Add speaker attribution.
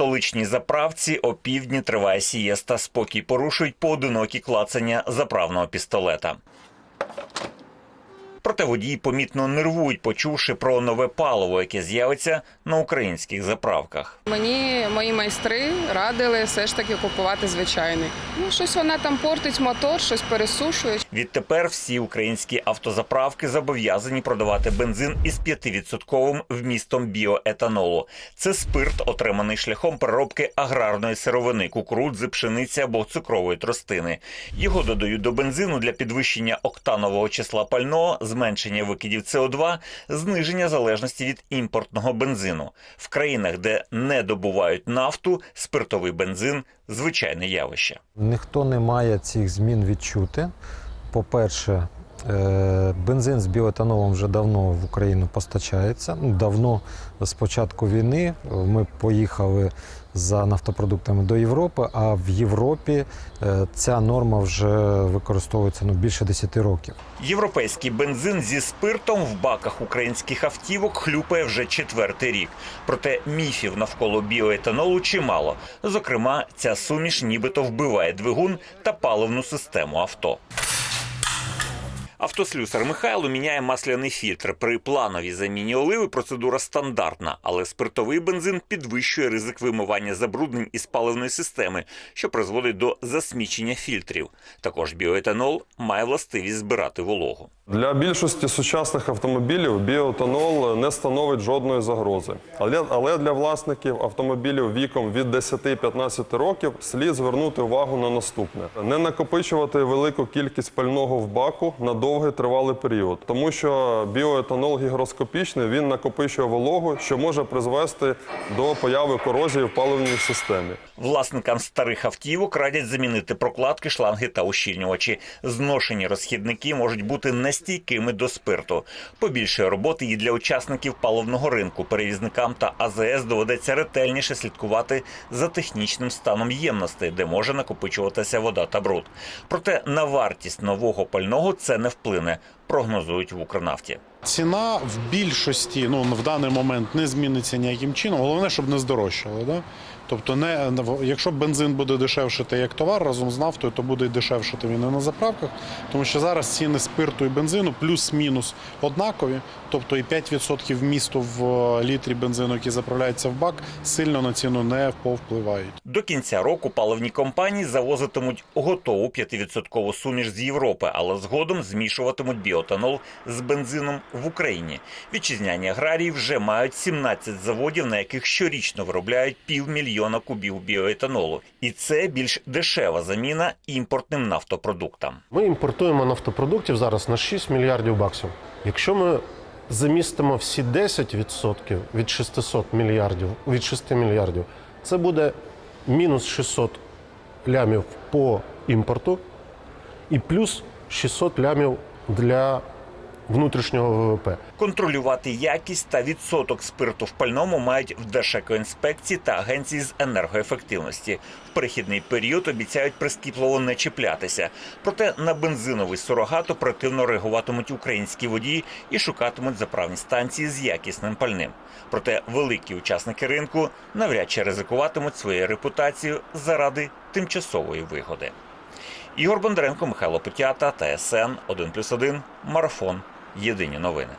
Speaker 1: столичній заправці опівдні триває сієста. Спокій порушують поодинокі клацання заправного пістолета. Проте водії помітно нервують, почувши про нове паливо, яке з'явиться на українських заправках.
Speaker 2: Мені мої майстри радили все ж таки купувати звичайний. Ну, щось вона там портить мотор, щось пересушує.
Speaker 1: Відтепер всі українські автозаправки зобов'язані продавати бензин із 5% вмістом біоетанолу. Це спирт, отриманий шляхом переробки аграрної сировини, кукурудзи, пшениці або цукрової тростини. Його додають до бензину для підвищення октанового числа пального, зменшення викидів СО2, зниження залежності від імпортного бензину. В країнах, де не добувають нафту, спиртовий бензин звичайне явище.
Speaker 3: Ніхто не має цих змін відчути. По-перше, е, бензин з біоетанолом вже давно в Україну постачається. Ну, Давно з початку війни ми поїхали за нафтопродуктами до Європи, а в Європі е, ця норма вже використовується ну, більше 10 років.
Speaker 1: Європейський бензин зі спиртом в баках українських автівок хлюпає вже четвертий рік. Проте міфів навколо біоетанолу чимало. Зокрема, ця суміш нібито вбиває двигун та паливну систему авто. Автослюсар Михайло міняє масляний фільтр. При плановій заміні оливи процедура стандартна, але спиртовий бензин підвищує ризик вимивання забруднень із паливної системи, що призводить до засмічення фільтрів. Також біоетанол має властивість збирати вологу.
Speaker 4: Для більшості сучасних автомобілів біоетанол не становить жодної загрози. Але, але для власників автомобілів віком від 10-15 років слід звернути увагу на наступне: не накопичувати велику кількість пального в баку на довгий тривалий період, тому що біоетанол гігроскопічний він накопичує вологу, що може призвести до появи корозії в паливній системі.
Speaker 1: Власникам старих автівок радять замінити прокладки, шланги та ущільнювачі. Зношені розхідники можуть бути нестійкими до спирту. Побільше роботи і для учасників паливного ринку. Перевізникам та АЗС доведеться ретельніше слідкувати за технічним станом ємностей, де може накопичуватися вода та бруд. Проте на вартість нового пального це не вплине, прогнозують в Укрнафті.
Speaker 5: Ціна в більшості ну в даний момент не зміниться ніяким чином. Головне, щоб не здорожчало. Да? Тобто, не якщо бензин буде дешевшити як товар разом з нафтою, то буде дешевшити він і на заправках, тому що зараз ціни спирту і бензину плюс-мінус однакові. Тобто і 5% вмісту в е, літрі бензину, який заправляється в бак, сильно на ціну не повпливають.
Speaker 1: До кінця року паливні компанії завозитимуть готову 5% суміш з Європи, але згодом змішуватимуть біотанол з бензином в Україні. Вітчизняні аграрії вже мають 17 заводів, на яких щорічно виробляють півмільйона кубів біоетанолу, і це більш дешева заміна імпортним нафтопродуктам.
Speaker 6: Ми імпортуємо нафтопродуктів зараз на 6 мільярдів баксів. Якщо ми замістимо всі 10% від 600 мільярдів, від 6 мільярдів, це буде мінус 600 лямів по імпорту і плюс 600 лямів для внутрішнього ВВП.
Speaker 1: Контролювати якість та відсоток спирту в пальному мають в Держекоінспекції та агенції з енергоефективності. В перехідний період обіцяють прискіпливо не чіплятися. Проте на бензиновий сурогат оперативно реагуватимуть українські водії і шукатимуть заправні станції з якісним пальним. Проте великі учасники ринку навряд чи ризикуватимуть своєю репутацією заради тимчасової вигоди. Ігор Бондаренко, Михайло Путята, ТСН 1+,1, Марафон. Єдині новини.